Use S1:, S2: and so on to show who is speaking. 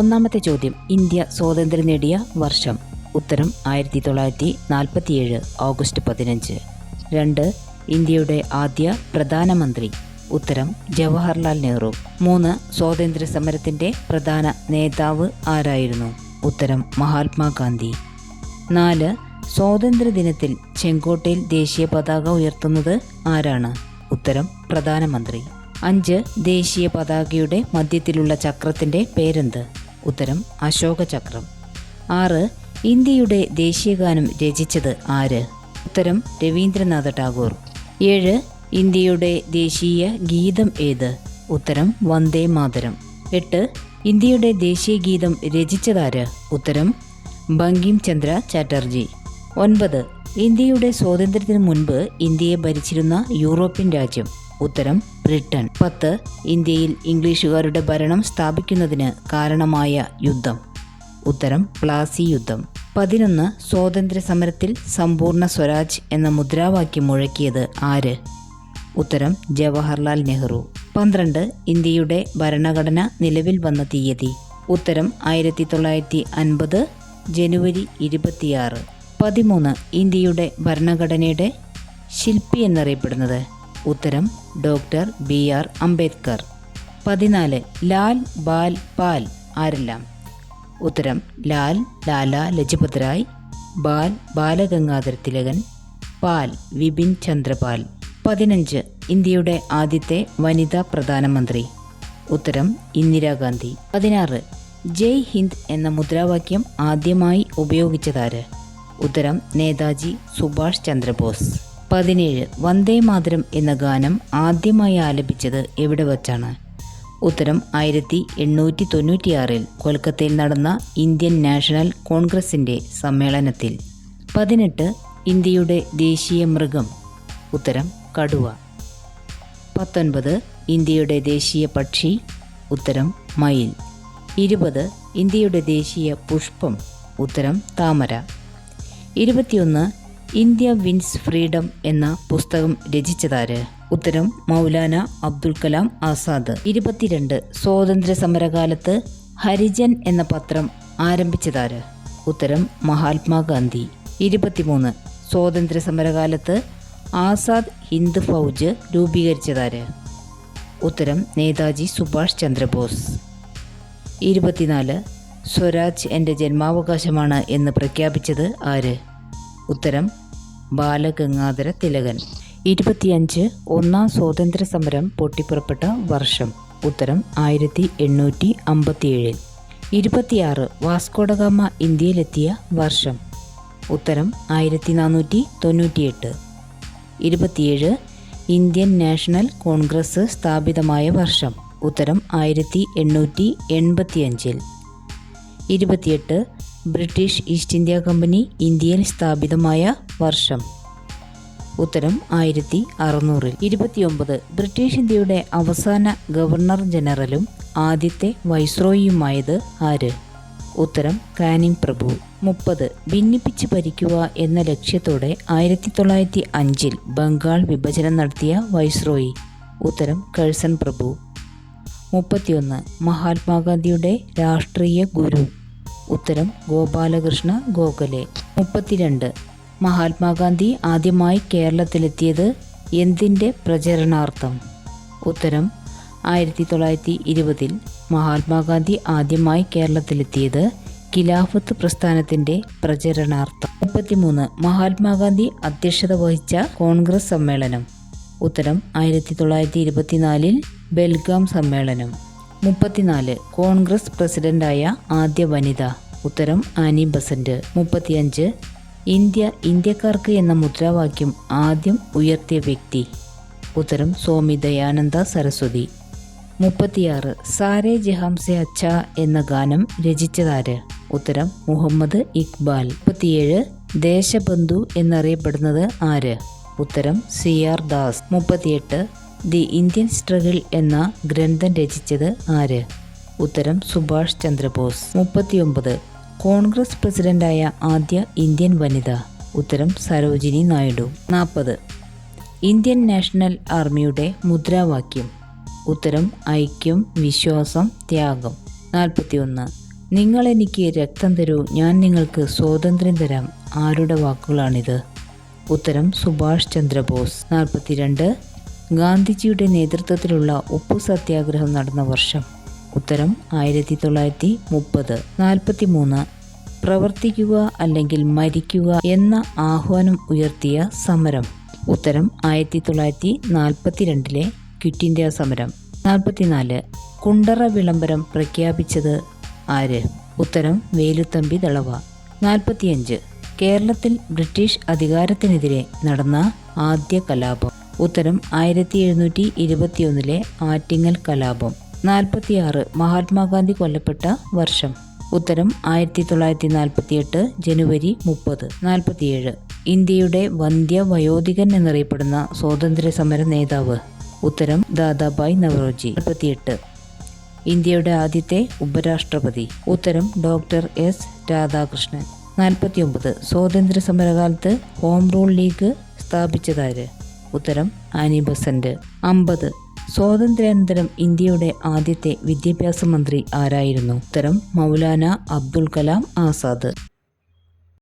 S1: ഒന്നാമത്തെ ചോദ്യം. ഇന്ത്യ സ്വാതന്ത്ര്യം നേടിയ വർഷം. ഉത്തരം ആയിരത്തി തൊള്ളായിരത്തി നാൽപ്പത്തിയേഴ് ഓഗസ്റ്റ് പതിനഞ്ച്. രണ്ട് ഇന്ത്യയുടെ ആദ്യ പ്രധാനമന്ത്രി. ഉത്തരം ജവഹർലാൽ നെഹ്റു. മൂന്ന് സ്വാതന്ത്ര്യ സമരത്തിന്റെ പ്രധാന നേതാവ് ആരായിരുന്നു? ഉത്തരം മഹാത്മാഗാന്ധി. നാല് സ്വാതന്ത്ര്യദിനത്തിൽ ചെങ്കോട്ടയിൽ ദേശീയ പതാക ഉയർത്തുന്നത് ആരാണ്? ഉത്തരം പ്രധാനമന്ത്രി. അഞ്ച് ദേശീയ പതാകയുടെ മധ്യത്തിലുള്ള ചക്രത്തിന്റെ പേരെന്ത്? ഉത്തരം അശോക ചക്രം ആറ് ഇന്ത്യയുടെ ദേശീയഗാനം രചിച്ചത് ആര്? ഉത്തരം രവീന്ദ്രനാഥ ടാഗോർ. ഏഴ് ഇന്ത്യയുടെ ദേശീയ ഗീതം ഏത്? ഉത്തരം വന്ദേ മാതരം. എട്ട് ഇന്ത്യയുടെ ദേശീയ ഗീതം രചിച്ചതാര് ഉത്തരം ബങ്കിം ചന്ദ്ര ചാറ്റർജി. ഒൻപത് ഇന്ത്യയുടെ സ്വാതന്ത്ര്യത്തിന് മുൻപ് ഇന്ത്യയെ ഭരിച്ചിരുന്ന യൂറോപ്യൻ രാജ്യം. ഉത്തരം ബ്രിട്ടൻ. പത്ത് ഇന്ത്യയിൽ ഇംഗ്ലീഷുകാരുടെ ഭരണം സ്ഥാപിക്കുന്നതിന് കാരണമായ യുദ്ധം. ഉത്തരം പ്ലാസി യുദ്ധം. പതിനൊന്ന് സ്വാതന്ത്ര്യ സമരത്തിൽ സമ്പൂർണ സ്വരാജ് എന്ന മുദ്രാവാക്യം മുഴക്കിയത് ആര്? ഉത്തരം ജവഹർലാൽ നെഹ്റു. പന്ത്രണ്ട് ഇന്ത്യയുടെ ഭരണഘടന നിലവിൽ വന്ന തീയതി. ഉത്തരം ആയിരത്തി തൊള്ളായിരത്തി അൻപത് ജനുവരി ഇരുപത്തിയാറ്. പതിമൂന്ന് ഇന്ത്യയുടെ ഭരണഘടനയുടെ ശില്പി എന്നറിയപ്പെടുന്നത്. ഉത്തരം ഡോക്ടർ ബി ആർ അംബേദ്കർ. പതിനാല് ലാൽ ബാൽ പാൽ ആരെല്ലാം? ഉത്തരം ലാൽ ലാല ലജപത് റായ് ബാൽ ബാലഗംഗാധര തിലകൻ പാൽ വിപിൻ ചന്ദ്രപാൽ. പതിനഞ്ച് ഇന്ത്യയുടെ ആദ്യത്തെ വനിതാ പ്രധാനമന്ത്രി. ഉത്തരം ഇന്ദിരാഗാന്ധി പതിനാറ് ജയ് ഹിന്ദ് എന്ന മുദ്രാവാക്യം ആദ്യമായി ഉപയോഗിച്ചതാര്? ഉത്തരം നേതാജി സുഭാഷ് ചന്ദ്രബോസ്. പതിനേഴ് വന്ദേ മാതരം എന്ന ഗാനം ആദ്യമായി ആലപിച്ചത് എവിടെ വച്ചാണ്? ഉത്തരം ആയിരത്തി എണ്ണൂറ്റി തൊണ്ണൂറ്റിയാറിൽ കൊൽക്കത്തയിൽ നടന്ന ഇന്ത്യൻ നാഷണൽ കോൺഗ്രസിന്റെ സമ്മേളനത്തിൽ. പതിനെട്ട് ഇന്ത്യയുടെ ദേശീയ മൃഗം. ഉത്തരം കടുവ. പത്തൊൻപത് ഇന്ത്യയുടെ ദേശീയ പക്ഷി. ഉത്തരം മയിൽ. ഇരുപത് ഇന്ത്യയുടെ ദേശീയ പുഷ്പം. ഉത്തരം താമര. ഇരുപത്തിയൊന്ന് ഇന്ത്യ വിൻസ് ഫ്രീഡം എന്ന പുസ്തകം രചിച്ചതാര്? ഉത്തരം മൗലാന അബ്ദുൽ കലാം ആസാദ്. ഇരുപത്തിരണ്ട് സ്വാതന്ത്ര്യ സമരകാലത്ത് ഹരിജൻ എന്ന പത്രം ആരംഭിച്ചതാര്? ഉത്തരം മഹാത്മാഗാന്ധി ഇരുപത്തിമൂന്ന് സ്വാതന്ത്ര്യ സമരകാലത്ത് ആസാദ് ഹിന്ദ് ഫൗജ് രൂപീകരിച്ചതാര്? ഉത്തരം നേതാജി സുഭാഷ് ചന്ദ്രബോസ്. ഇരുപത്തിനാല് സ്വരാജ് എന്റെ ജന്മാവകാശമാണ് എന്ന് പ്രഖ്യാപിച്ചത് ആര്? ഉത്തരം ബാലഗംഗാധര തിലകൻ. ഇരുപത്തിയഞ്ച് ഒന്നാം സ്വാതന്ത്ര്യ സമരം പൊട്ടിപ്പുറപ്പെട്ട വർഷം. ഉത്തരം ആയിരത്തി എണ്ണൂറ്റി അമ്പത്തിയേഴിൽ. ഇരുപത്തിയാറ് വാസ്കോഡഗാമ ഇന്ത്യയിലെത്തിയ വർഷം. ഉത്തരം ആയിരത്തി നാനൂറ്റി തൊണ്ണൂറ്റിയെട്ട്. ഇരുപത്തിയേഴ് ഇന്ത്യൻ നാഷണൽ കോൺഗ്രസ് സ്ഥാപിതമായ വർഷം. ഉത്തരം ആയിരത്തി എണ്ണൂറ്റി എൺപത്തിയഞ്ചിൽ. ഇരുപത്തിയെട്ട് ബ്രിട്ടീഷ് ഈസ്റ്റ് ഇന്ത്യ കമ്പനി ഇന്ത്യയിൽ സ്ഥാപിതമായ വർഷം. ഉത്തരം ആയിരത്തി അറുന്നൂറിൽ ഇരുപത്തിയൊമ്പത്. ബ്രിട്ടീഷ് ഇന്ത്യയുടെ അവസാന ഗവർണർ ജനറലും ആദ്യത്തെ വൈസ്രോയിയുമായത് ആര്? ഉത്തരം കാനിങ് പ്രഭു. മുപ്പത്. ഭിന്നിപ്പിച്ച് ഭരിക്കുക എന്ന ലക്ഷ്യത്തോടെ ആയിരത്തി തൊള്ളായിരത്തി അഞ്ചിൽ ബംഗാൾ വിഭജനം നടത്തിയ വൈസ്രോയി. ഉത്തരം കഴ്സൺ പ്രഭു. മുപ്പത്തിയൊന്ന്. മഹാത്മാഗാന്ധിയുടെ രാഷ്ട്രീയ ഗുരു. ഉത്തരം ഗോപാലകൃഷ്ണ ഗോഖലെ. മുപ്പത്തിരണ്ട്. മഹാത്മാഗാന്ധി ആദ്യമായി കേരളത്തിലെത്തിയത് എന്തിന്റെ പ്രചരണാർത്ഥം? ഉത്തരം ആയിരത്തി തൊള്ളായിരത്തി ഇരുപതിൽ മഹാത്മാഗാന്ധി ആദ്യമായി കേരളത്തിലെത്തിയത് ഖിലാഫത്ത് പ്രസ്ഥാനത്തിന്റെ പ്രചരണാർത്ഥം. മുപ്പത്തിമൂന്ന്. മഹാത്മാഗാന്ധി അധ്യക്ഷത വഹിച്ച കോൺഗ്രസ് സമ്മേളനം. ഉത്തരം ആയിരത്തി തൊള്ളായിരത്തി ഇരുപത്തിനാലിൽ ബെൽഗാം സമ്മേളനം. മുപ്പത്തിനാല്. കോൺഗ്രസ് പ്രസിഡന്റായ ആദ്യ വനിത. ഉത്തരം ആനി ബസന്റ്. മുപ്പത്തിയഞ്ച്. ഇന്ത്യ ഇന്ത്യക്കാർക്ക് എന്ന മുദ്രാവാക്യം ആദ്യം ഉയർത്തിയ വ്യക്തി. ഉത്തരം സ്വാമി ദയാനന്ദ സരസ്വതി. മുപ്പത്തിയാറ്. സാരേ ജഹാംസെ അച്ഛ എന്ന ഗാനം രചിച്ചതാര്? ഉത്തരം മുഹമ്മദ് ഇക്ബാൽ മുപ്പത്തിയേഴ്. ദേശബന്ധു എന്നറിയപ്പെടുന്നത് ആര്? ഉത്തരം സി ആർ ദാസ്. മുപ്പത്തിയെട്ട്. ദി ഇന്ത്യൻ സ്ട്രഗിൾ എന്ന ഗ്രന്ഥം രചിച്ചത് ആര്? ഉത്തരം സുഭാഷ് ചന്ദ്രബോസ്. മുപ്പത്തിയൊമ്പത്. കോൺഗ്രസ് പ്രസിഡന്റായ ആദ്യ ഇന്ത്യൻ വനിത. ഉത്തരം സരോജിനി നായിഡു. നാൽപ്പത് ഇന്ത്യൻ നാഷണൽ ആർമിയുടെ മുദ്രാവാക്യം. ഉത്തരം ഐക്യം വിശ്വാസം ത്യാഗം. നാൽപ്പത്തിയൊന്ന് നിങ്ങൾ എനിക്ക് രക്തം തരൂ ഞാൻ നിങ്ങൾക്ക് സ്വാതന്ത്ര്യം തരാം. ആരുടെ വാക്കുകളാണിത്? ഉത്തരം സുഭാഷ് ചന്ദ്രബോസ്. നാൽപ്പത്തിരണ്ട് ഗാന്ധിജിയുടെ നേതൃത്വത്തിലുള്ള ഉപ്പു സത്യാഗ്രഹം നടന്ന വർഷം. ഉത്തരം ആയിരത്തി തൊള്ളായിരത്തി മുപ്പത് നാൽപ്പത്തി മൂന്ന് പ്രവർത്തിക്കുക അല്ലെങ്കിൽ മരിക്കുക എന്ന ആഹ്വാനം ഉയർത്തിയ സമരം. ഉത്തരം ആയിരത്തി തൊള്ളായിരത്തി നാൽപ്പത്തിരണ്ടിലെ ക്വിറ്റ് ഇന്ത്യ സമരം. നാൽപ്പത്തിനാല്. കുണ്ടറ വിളംബരം പ്രഖ്യാപിച്ചത് ആര്? ഉത്തരം വേലുത്തമ്പി ദളവ. നാൽപ്പത്തിയഞ്ച്. കേരളത്തിൽ ബ്രിട്ടീഷ് അധികാരത്തിനെതിരെ നടന്ന ആദ്യ കലാപം. ഉത്തരം ആയിരത്തി എഴുന്നൂറ്റി ഇരുപത്തിയൊന്നിലെ ആറ്റിങ്ങൽ കലാപം. നാൽപ്പത്തിയാറ് മഹാത്മാഗാന്ധി കൊല്ലപ്പെട്ട വർഷം. ഉത്തരം ആയിരത്തി തൊള്ളായിരത്തി നാൽപ്പത്തിയെട്ട് ജനുവരി മുപ്പത്. നാൽപ്പത്തിയേഴ് ഇന്ത്യയുടെ വന്ധ്യ വയോധികൻ എന്നറിയപ്പെടുന്ന സ്വാതന്ത്ര്യ സമര നേതാവ്. ഉത്തരം ദാദാബായ് നവറോജി. നാൽപ്പത്തിയെട്ട് ഇന്ത്യയുടെ ആദ്യത്തെ ഉപരാഷ്ട്രപതി. ഉത്തരം ഡോക്ടർ എസ് രാധാകൃഷ്ണൻ. നാൽപ്പത്തിയൊമ്പത് സ്വാതന്ത്ര്യ സമരകാലത്ത് ഹോം റൂൾ ലീഗ് സ്ഥാപിച്ചതാര്? ഉത്തരം ആനി ബസന്റ്. അമ്പത്. സ്വാതന്ത്ര്യാനന്തരം ഇന്ത്യയുടെ ആദ്യത്തെ വിദ്യാഭ്യാസ മന്ത്രി ആരായിരുന്നു? ഉത്തരം മൗലാന അബ്ദുൽ കലാം ആസാദ്.